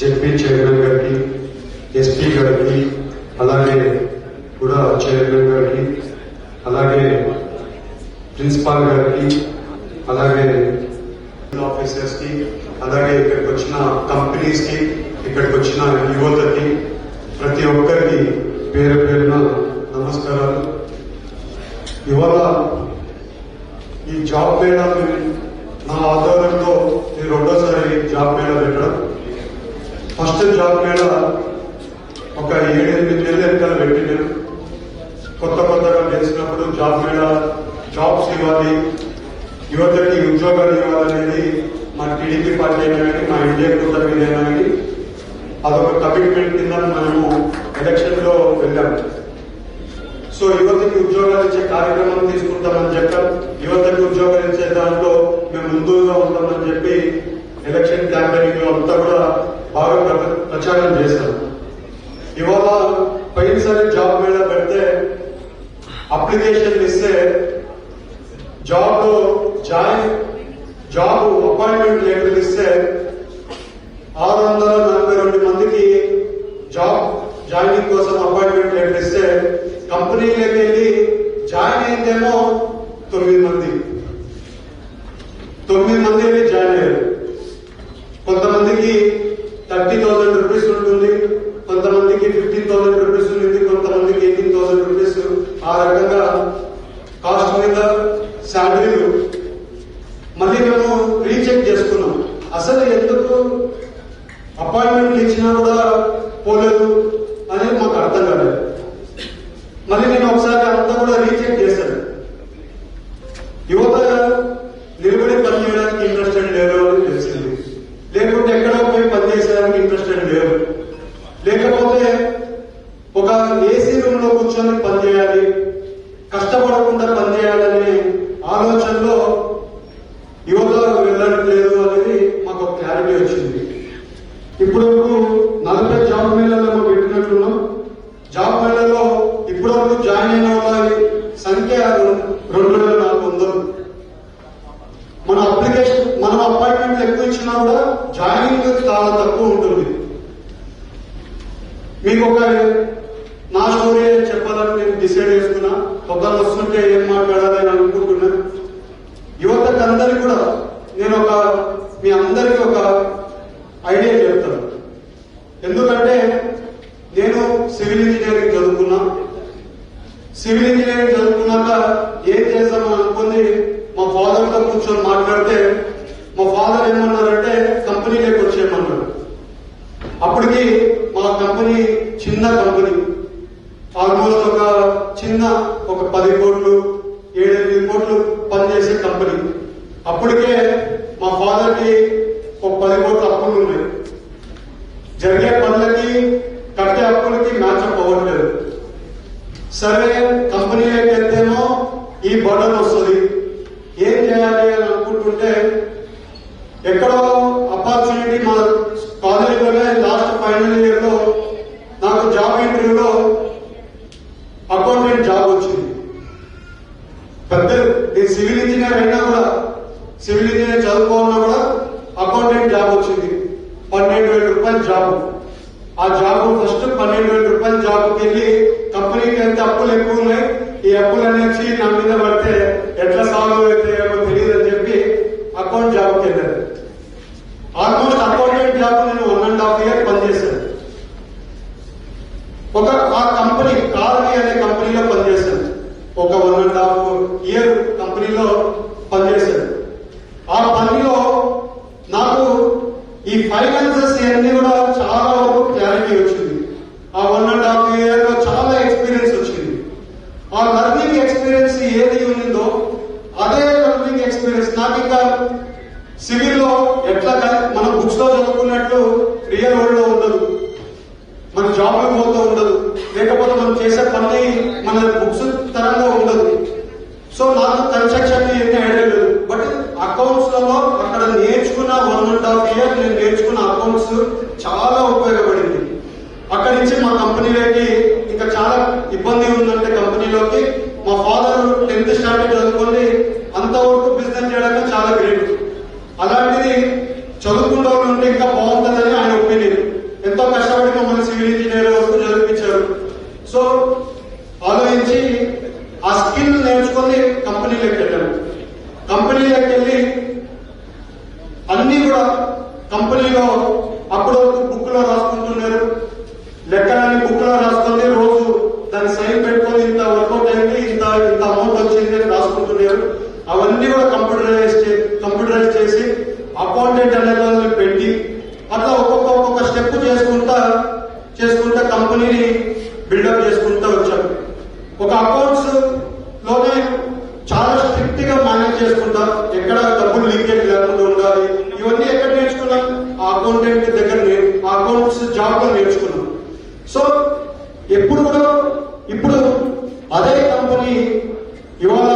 ZP chairman గారికి SP గారికి అలాగే కూడా చైర్మన్ గారికి అలాగే ప్రిన్సిపాల్ గారికి అలాగే ఆఫీసర్స్కి అలాగే ఇక్కడికి వచ్చిన కంపెనీస్కి ఇక్కడికి వచ్చిన యువతకి ప్రతి ఒక్కరికి పేరు పేరున నమస్కారాలు. ఇవాళ ఈ జాబ్ మేళా నా ఆధార జాబ్ మేళా పెట్టడం. ఫస్ట్ జాబ్ మీద ఒక ఏడెనిమిది నెలలు వెనకాల పెట్టి నేను కొత్త కొత్తగా చేసినప్పుడు జాబ్ మీద జాబ్స్ ఇవ్వాలి. యువతకి ఉద్యోగాలు ఇవ్వాలనేది మా టీడీపీ పార్టీ అయినా కానీ మా ఇండియా కూటమి అయినా కానీ అదొక కమిట్మెంట్ కింద మనము ఎలక్షన్లో వెళ్ళాము. సో యువతకి ఉద్యోగాలు ఇచ్చే కార్యక్రమం తీసుకుంటామని చెప్పాం. యువతకి ఉద్యోగాలు ఇచ్చే దాంట్లో మేము ముందుగా ఉంటామని చెప్పి ఎలక్షన్ క్యాంపెయినింగ్లో అంతా కూడా బాగా ప్ర- ప్రచారం చేశారు. ఇవాళ పైనసారి జాబ్ మీద పెడితే అప్లికేషన్ ఇస్తే జాబ్లో జాయిన్ జాబ్ అపాయింట్మెంట్ లెటర్ ఇస్తే ఆరు వందల నలభై రెండు మందికి జాబ్ జాయినింగ్ కోసం అపాయింట్మెంట్ లెటర్ ఇస్తే కంపెనీలోకి వెళ్ళి జాయిన్ అయిందేమో తొమ్మిది మంది తొమ్మిది మంది వెళ్ళి జాయిన్ అయ్యారు కొంతమందికి థర్టీ థౌసండ్ రూపీస్ ఉంటుంది కొంతమందికి ఫిఫ్టీన్ థౌసండ్ రూపీస్ ఉంటుంది కొంతమందికి ఎయిటీన్ థౌసండ్ రూపీస్ ఆ రకంగా కాస్ట్ మీద శాలరీలు మళ్ళీ మేము రీచెక్ చేసుకున్నాం అసలు ఎందుకు అపాయింట్మెంట్ ఇచ్చినా కూడా పోలేదు అనేది మాకు అర్థం కాలేదు. మళ్ళీ నేను ఒకసారి అంతా కూడా రీచెక్ చేశాను. యువత నిలబడి పని చేయడానికి ఇంట్రెస్టెడ్ లేరు అని తెలిసింది. లేకుంటే ఎక్కడో పోయి పని చేసేదానికి ఇంట్రెస్టెడ్ లేరు లేకపోతే ఒక ఏసీ రూమ్లో కూర్చొని పని చేయాలి కష్టపడకుండా పనిచేయాలనే ఆలోచనలో మీకు నా స్టోరీ చెప్పాలని నేను డిసైడ్ చేసుకున్నా కొబ్బరి వస్తుంటే ఏం మాట్లాడాలని అనుకుంటున్నా. యువతకు అందరికి కూడా నేను ఒక మీ అందరికీ ఒక ఐడియా చెప్తాను. ఎందుకంటే నేను సివిల్ ఇంజనీరింగ్ చదువుకున్నా. సివిల్ ఇంజనీరింగ్ చదువుకున్నాక ఏం చేస్తామని అనుకుంది మా ఫాదర్తో కూర్చొని మాట్లాడితే మా ఫాదర్ ఏమన్నారంటే కంపెనీలోకి వచ్చేయమన్నారు అప్పటికి కంపెనీ చిన్న కంపెనీ ఆల్మోస్ట్ ఒక చిన్న ఒక పది కోట్లు ఏడెనిమిది కోట్లు పనిచేసే కంపెనీ. అప్పటికే మా ఫాదర్కి ఒక పది కోట్ల అప్పులు ఉన్నాయి. జరిగే పనులకి కట్టే అప్పులకి మ్యాచ్ అవ్వట్లేదు. సరే కంపెనీలోకి వెళ్తేనో ఈ బర్డన్ వస్తుంది. ఏం చేయాలి అని అనుకుంటుంటే ఎక్కడో ఆపర్చునిటీ మా కాలేజీలోనే లాస్ట్ ఫైనల్ ఇయర్లో నాకు జాబ్ ఇంటర్వ్యూలో అకౌంటెంట్ జాబ్ వచ్చింది పెద్ద నేను సివిల్ ఇంజనీర్ అయినా కూడా సివిల్ ఇంజనీర్ చదువుకోన్నా కూడా అకౌంటెంట్ జాబ్ వచ్చింది పన్నెండు వేల రూపాయల జాబ్ ఆ జాబ్ ఫస్ట్ పన్నెండు వేల రూపాయల జాబ్కి వెళ్ళి కంపెనీకి ఎంత అప్పులు ఎక్కువ ఉన్నాయి ఈ అప్పులు అనేసి నా మీద పడితే ఎట్లా సాల్వ్ అవుతాయో తెలియదు అని చెప్పి అకౌంట్ జాబ్కి వెళ్ళాను ఆల్మోస్ట్ అకౌంటెంట్ జాబ్ నేను వన్ అండ్ హాఫ్ ఇయర్ పనిచేశాను ఒక ఆ కంపెనీ కార్వి అనే కంపెనీలో పనిచేశాను ఒక వన్ అండ్ హాఫ్ ఇయర్ కంపెనీలో పనిచేశాను ఆ పనిలో నాకు ఈ ఫైనాన్సెస్ ఇవన్నీ కూడా చాలా వరకు క్లారిటీ వచ్చింది ఆ వన్ అండ్ హాఫ్ ఇయర్లో చాలా ఎక్స్పీరియన్స్ వచ్చింది ఆ లర్నింగ్ ఎక్స్పీరియన్స్ ఏది ఉందో అదే లర్నింగ్ ఎక్స్పీరియన్స్ నాకు ఇంకా సివిల్లో ఎట్లా కా- మనం బుక్స్లో చదువుకున్నట్లు రియల్ వరల్డ్లో ఉండదు మన జాబ్ పోతూ ఉండదు లేకపోతే మనం చేసే పని మన బుక్స్ తరంగా ఉండదు సో నాకు కన్స్ట్రక్షన్ ఎన్ని ఐడియా లేదు బట్ అకౌంట్స్లలో అక్కడ నేర్చుకున్న వన్ అండ్ హాఫ్ ఇయర్ నేను నేర్చుకున్న అకౌంట్స్ చాలా ఉపయోగపడింది. అక్కడి నుంచి మా కంపెనీలోకి ఇంకా చాలా ఇబ్బంది ఉందంటే కంపెనీలోకి. మా ఫాదర్ టెన్త్ స్టాండర్డ్ చదువుకొని అంతవరకు బిజినెస్ చేయడానికి చాలా గ్రేట్ అలాంటిది చదువుకుంటూ ఉంటే ఇంకా బాగుంటుందని ఆయన ఒపీనియన్. మమ్మల్ని సివిల్ ఇంజనీర్ వరకు చదివించారు. సో ఆలోచించి ఆ స్కిల్ నేర్చుకొని కంపెనీలోకి వెళ్ళాను కంపెనీలోకి వెళ్ళి అన్ని కూడా కంపెనీలో అప్పుడు బుక్లో రాసుకుంటున్నారు. లెక్కలన్నీ బుక్లో రాసుకొని రోజు దాన్ని సైన్ పెట్టుకొని ఇంత వర్కౌట్ అయింది ఇంత ఇంత అమౌంట్ వచ్చింది అని రాసుకుంటున్నారు. అవన్నీ కూడా కంప్యూటరైజ్ కంప్యూటరైజ్ చేసి అకౌంటెంట్ అనే వాళ్ళని పెట్టి అట్లా ఒక్కొక్క ఒక్కొక్క స్టెప్ చేసుకుంటా చేసుకుంటా కంపెనీని బిల్డప్ చేసుకుంటా వచ్చాం. ఒక అకౌంట్స్లోనే చాలా స్ట్రిక్ట్గా మేనేజ్ చేసుకుంటా. ఎక్కడ డబ్బులు లీకేజ్ లేకుండా ఉండాలి ఇవన్నీ ఎక్కడ నేర్చుకున్నాం ఆ అకౌంటెంట్ దగ్గర ఆ అకౌంట్స్ జాబ్లో నేర్చుకున్నాం సో ఎప్పుడు కూడా ఇప్పుడు అదే కంపెనీ ఇవాళ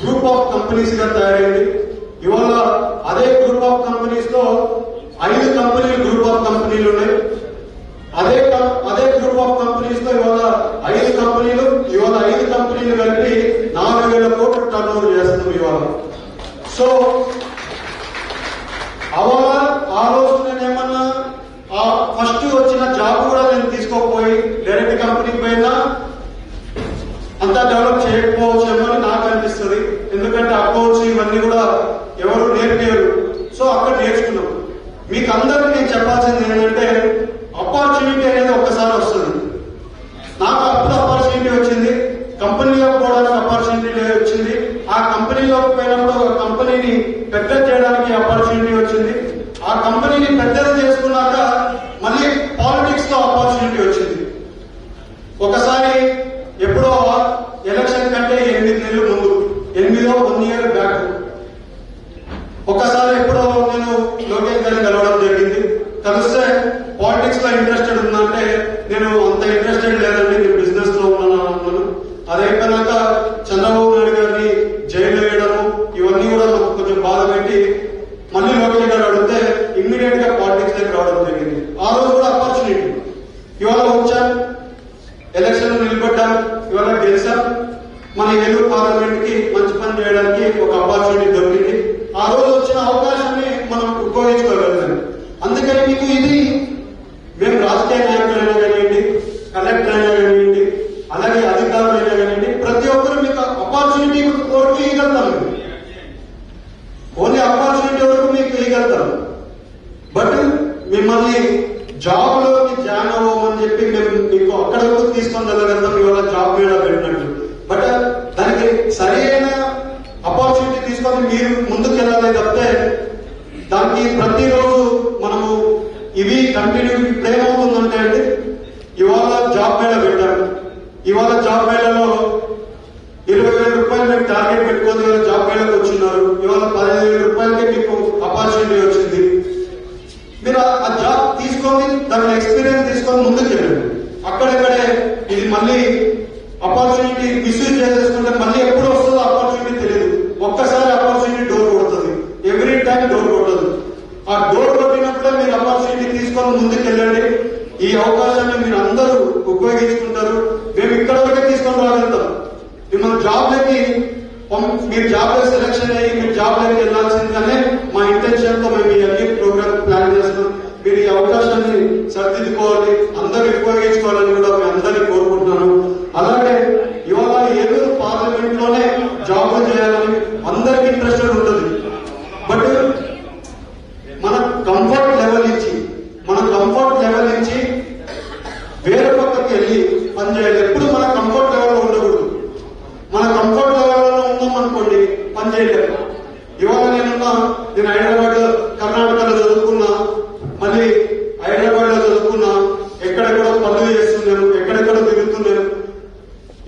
గ్రూప్ ఆఫ్ కంపెనీస్గా తయారైంది. ఇవాళ అదే గ్రూప్ ఆఫ్ కంపెనీస్లో ఐదు కంపెనీలు గ్రూప్ ఆఫ్ కంపెనీలు ఉన్నాయి. అదే అదే గ్రూప్ ఆఫ్ కంపెనీస్లో ఇవాళ ఐదు కంపెనీలు ఇవాళ ఐదు కంపెనీలు కలిపి నాలుగు వేల కోట్లు టర్న్ ఓవర్ చేస్తున్నాం ఇవాళ. సో అవాళ ఆ రోజు నేను ఏమన్నా ఆ ఫస్ట్ వచ్చిన జాబ్ కూడా నేను తీసుకోకపోయి డైరెక్ట్ కంపెనీకి పోయినా అంతా డెవలప్ చేయకపోవచ్చేమో అని నాకు అనిపిస్తుంది. ఎందుకంటే అకౌంట్స్ ఇవన్నీ కూడా ఎవరు నేర్పారు సో అక్కడ నేర్చుకున్నాం. మీకు అందరికీ నేను చెప్పాల్సింది ఏంటంటే ఆపర్చునిటీ అనేది ఒక్కసారి వస్తుంది నాకు అప్పుడు ఆపర్చునిటీ వచ్చింది కంపెనీలో పోవడానికి ఆపర్చునిటీ వచ్చింది ఆ కంపెనీలో పోయినప్పుడు ఒక కంపెనీని పెద్ద చేయడానికి ఆపర్చునిటీ వచ్చింది ఆ కంపెనీని పెద్దది చేసుకున్నాక మళ్ళీ పాలిటిక్స్లో ఆపర్చునిటీ వచ్చింది ఒకసారి ఎప్పుడో ఎలక్షన్ కంటే ఎనిమిది నెలలు ముందు ఎనిమిదో వన్ ఇయర్ బ్యాక్ ఒకసారి ఎప్పుడో నేను లోకేష్ గారిని కలవడం జరిగింది కలిస్తే పాలిటిక్స్లో ఇంట్రెస్టెడ్ ఉందంటే నేను అంత ఇంట్రెస్టెడ్ లేదండి నేను బిజినెస్లో ఉన్నాను అన్నాను అది అయిపోయినాక చంద్రబాబు నాయుడు గారిని జైలు వేయడము ఇవన్నీ కూడా నాకు కొంచెం బాధ పెట్టి మళ్ళీ లోకేష్ గారు అడిగితే ఇమ్మీడియట్గా పాలిటిక్స్ దగ్గర రావడం జరిగింది ఆ రోజు కూడా ఆపర్చునిటీ ఇవాళ వచ్చాను ఎలక్షన్ నిలబడ్డాం ఇవాళ గెలిచాం మన ఎదురు పార్లమెంట్కి మంచి పని చేయడానికి ఒక ఆపర్చునిటీ దొరికింది. ఆ రోజు వచ్చిన అవకాశాన్ని మనం ఉపయోగించుకోగలిగాం. అందుకని మీకు ఇది మేము రాజకీయ నాయకులైనా కానివ్వండి కలెక్టర్ అయినా కానివ్వండి అలాగే అధికారులైనా కానివ్వండి ప్రతి ఒక్కరు మీకు ఆపర్చునిటీ కోరుకు ఇవ్వగలుగుతాం. ఓన్లీ ఆపర్చునిటీ వరకు మీకు ఇవ్వగలుగుతాం. బట్ మిమ్మల్ని జాబ్లోకి జాయిన్ అవ్వమని చెప్పి మేము మీకు అక్కడ వరకు తీసుకొని వెళ్ళగలుగుతాం. ఇవాళ జాబ్ మీద పెట్టినట్టు. బట్ దానికి సరైన ఆపర్చునిటీ తీసుకొని మీరు ముందుకు వెళ్ళాలి తప్పితే దానికి ప్రతిరోజు మనము ఇవి కంటిన్యూ ఇప్పుడేమవుతుందంటే అండి ఇవాళ జాబ్ మేళ పెట్టారు. ఇవాళ జాబ్ మేళలో ఇరవై వేల రూపాయలు మీరు టార్గెట్ పెట్టుకొని జాబ్ మేళకు వచ్చిన్నారు. ఇవాళ పదిహేను వేల రూపాయలకి మీకు ఆపర్చునిటీ వచ్చింది మీరు ఆ- ఆ జాబ్ తీసుకొని దాని ఎక్స్పీరియన్స్ తీసుకొని ముందుకు వెళ్ళండి అక్కడక్కడే ఇది మళ్ళీ ఆపర్చునిటీ మిస్యూజ్ చేసేసుకుంటే మళ్ళీ ఎప్పుడు వస్తుందో ఆపర్చునిటీ తెలియదు ఒక్కసారి ఆపర్చునిటీ డోర్ కొడుతుంది ఎవ్రీ టైం డోర్ కొట్టదు ఆ డోర్ కొట్టినప్పుడే మీరు ఆపర్చునిటీ తీసుకొని ముందుకు వెళ్ళండి ఈ అవకాశాన్ని మీరు అందరూ ఉపయోగించుకుంటారు. మేము ఇక్కడ వరకే తీసుకొని రాగలుగుతాం. మిమ్మల్ని జాబ్లకి మీరు జాబ్లో సెలక్షన్ అయ్యి మీరు జాబ్లోకి వెళ్ళాల్సిందిగానే మా ఇంటెన్షన్తో మేము ఈ అన్ని ప్రోగ్రామ్ ప్లాన్ చేస్తున్నాం. మీరు ఈ అవకాశాన్ని సరిదిద్దుకోవాలి అందరూ ఉపయోగించుకోవాలని కూడా మేము అందరినీ కోరుకుంటున్నాను అలాగే ఇవాళ ఏలూరు పార్లమెంట్లోనే జాబ్ చేయాలని అందరికి ఇంట్రెస్టెడ్ ఉంటుంది బట్ మన కంఫర్ట్ లెవెల్ నుంచి మన కంఫర్ట్ లెవెల్ నుంచి వేరే పక్కకి వెళ్ళి పనిచేయాలి ఎప్పుడు మన కంఫర్ట్ లెవెల్లో ఉండకూడదు మన కంఫర్ట్ లెవెల్లో ఉన్నాం అనుకోండి పని చేయలేము ఇవాళ నేనున్నా నేను హైదరాబాద్ కర్ణాటకలో చదువుకున్నా మళ్ళీ హైదరాబాద్లో చదువుకున్నా ఎక్కడెక్కడో పనులు చేస్తున్నాను ఎక్కడెక్కడో తిరుగుతున్నాను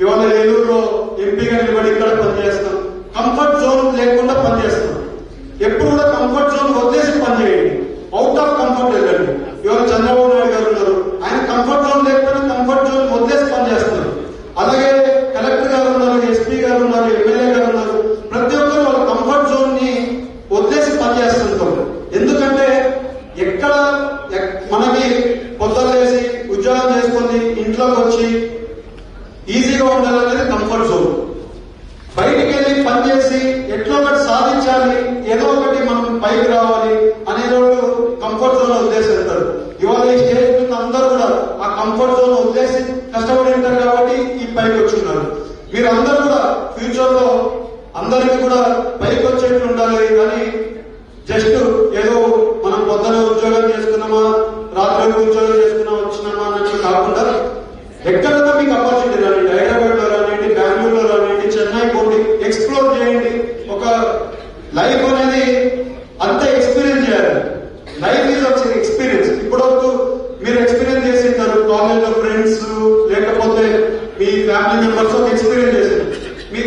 ఇవాళ ఏలూరులో ఎంపీగా నిలబడి ఇక్కడ పనిచేస్తాం కంఫర్ట్ జోన్ లేకుండా పనిచేస్తాం ఎప్పుడు కూడా కంఫర్ట్ జోన్ వదిలేసి పనిచేయండి అవుట్ ఆఫ్ కంఫర్ట్ వెళ్ళండి ఇవాళ చంద్రబాబు నాయుడు గారు ఉన్నారు ఆయన కంఫర్ట్ జోన్ లేకపోయినా కంఫర్ట్ జోన్ వదిలేసి పనిచేస్తున్నారు అలాగే కలెక్టర్ గారు ఉన్నారు ఎస్పీ గారు ఉన్నారు ఎమ్మెల్యే గారు ఉన్నారు ప్రతి ఒక్కరు వాళ్ళ కంఫర్ట్ జోన్ని వదిలేసి పనిచేస్తుంటారు ఎందుకంటే ఎక్కడ ఎక్- మనకి పొద్దులేసి ఉద్యోగం చేసుకొని ఇంట్లోకి వచ్చి ఈజీగా ఉండాలనేది కంఫర్ట్ జోన్ బయటికి వెళ్ళి పనిచేసి ఎట్లా ఒకటి కానీ ఏదో ఒకటి మనం పైకి రావాలి అనే వాళ్ళు కంఫర్ట్ జోన్ వదిలేసి వెళ్తారు. ఇవాళ ఈ స్టేజ్ మీద అందరూ కూడా ఆ కంఫర్ట్ జోన్ వదిలేసి కష్టపడి ఉంటారు కాబట్టి ఈ పైకి వచ్చున్నారు. మీరందరూ కూడా ఫ్యూచర్లో అందరికీ కూడా పైకి వచ్చేట్లు ఉండాలి కానీ జస్ట్ ఏదో మనం పొద్దున ఉద్యోగం చేసుకున్నామా రాత్రి ఉద్యోగం చేసుకున్నామా వచ్చినామా అన్నట్టు కాకుండా ఎక్కడైనా మీకు ఆపర్చునిటీ రానివ్వండి. హైదరాబాద్లో రానివ్వండి బెంగళూరులో రానివ్వండి చెన్నై పోండి ఎక్స్ప్లోర్ చేయండి. ఒక లైఫ్ అనేది అంత ఎక్స్పీరియన్స్ చేయాలి. లైఫ్ ఈజ్ ఒక ఎక్స్పీరియన్స్. ఇప్పటివరకు మీరు ఎక్స్పీరియన్స్ చేసింటారు. కాలేజ్లో ఫ్రెండ్స్ లేకపోతే మీ ఫ్యామిలీ మెంబర్స్ ఒక ఎక్స్పీరియన్స్ చేసింది మీ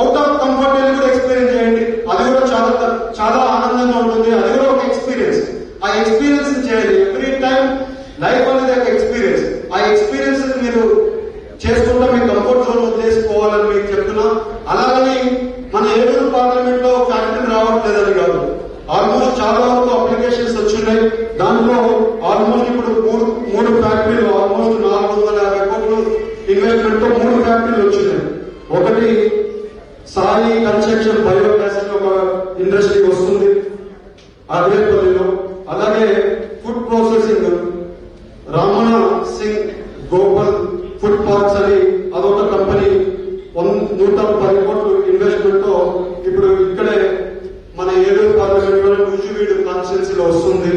అవుట్ ఆఫ్ కంఫర్ట్ వెళ్ళి కూడా ఎక్స్పీరియన్స్ చేయండి. అది కూడా చాలా చాలా ఆనందంగా ఉంటుంది. అది కూడా ఒక ఎక్స్పీరియన్స్. ఆ ఎక్స్పీరియన్స్ చేయాలి. ఎవ్రీ టైం లైఫ్ అనేది ఒక ఎక్స్పీరియన్స్. ఆ ఎక్స్పీరియన్స్ మీరు చేసుకుంటా మీ కంఫర్ట్ జోన్ వదిలేసుకోవాలని మీకు చెప్తున్నా. అలాగని మన ఏలూరు పార్లమెంట్లో లేదని కాదు. ఆల్మోస్ట్ చాలా వరకు అప్లికేషన్స్ వచ్చినాయి. దాంట్లో ఆల్మోస్ట్ ఇప్పుడు మూడు మూడు ఫ్యాక్టరీలు ఆల్మోస్ట్ నాలుగు వందల యాభై కోట్లు ఇన్వెస్ట్మెంట్తో మూడు ఫ్యాక్టరీలు వచ్చినాయి. ఒకటి సాయి కన్స్ట్రక్షన్ బయోగ్యాస్ ఒక ఇండస్ట్రీ వస్తుంది. అదేపల్లిలో అలాగే food processing Ramana Singh Gopal food parks అని అదొక కంపెనీ వన్ నూట పది కోట్లు ఇన్వెస్ట్మెంట్తో ఇప్పుడు ఇక్కడే మన ఏలూరు పార్లమెంట్లో నూజివీడు కాన్స్టిట్యున్సీ లో వస్తుంది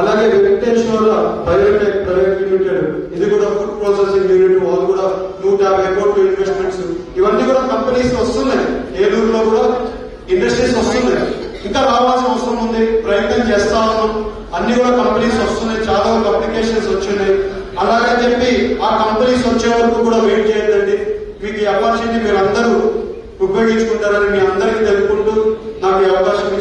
అలాగే వెంకటేశ్వర బయోటెక్ ప్రైవేట్ లిమిటెడ్ ఇది కూడా ఫుడ్ ప్రాసెసింగ్ యూనిట్ వాళ్ళు కూడా నూట యాభై కోట్లు ఇన్వెస్ట్మెంట్స్ ఇవన్నీ కూడా కంపెనీస్ వస్తున్నాయి. ఏలూరులో కూడా ఇండస్ట్రీస్ వస్తున్నాయి. ఇంకా రావాల్సిన అవసరం ఉంది. ప్రయత్నం చేస్తా ఉన్నాం. అన్ని కూడా కంపెనీస్ వస్తున్నాయి. చాలా వరకు అప్లికేషన్స్ వచ్చినాయి. అలాగని చెప్పి ఆ కంపెనీస్ వచ్చే వరకు కూడా వెయిట్ చేయదండి మీకు ఈ అవకాశాన్ని మీరు అందరూ ఉపయోగించుకుంటారని మీ అందరికీ తెలుపుకుంటూ నాకు ఈ అవకాశం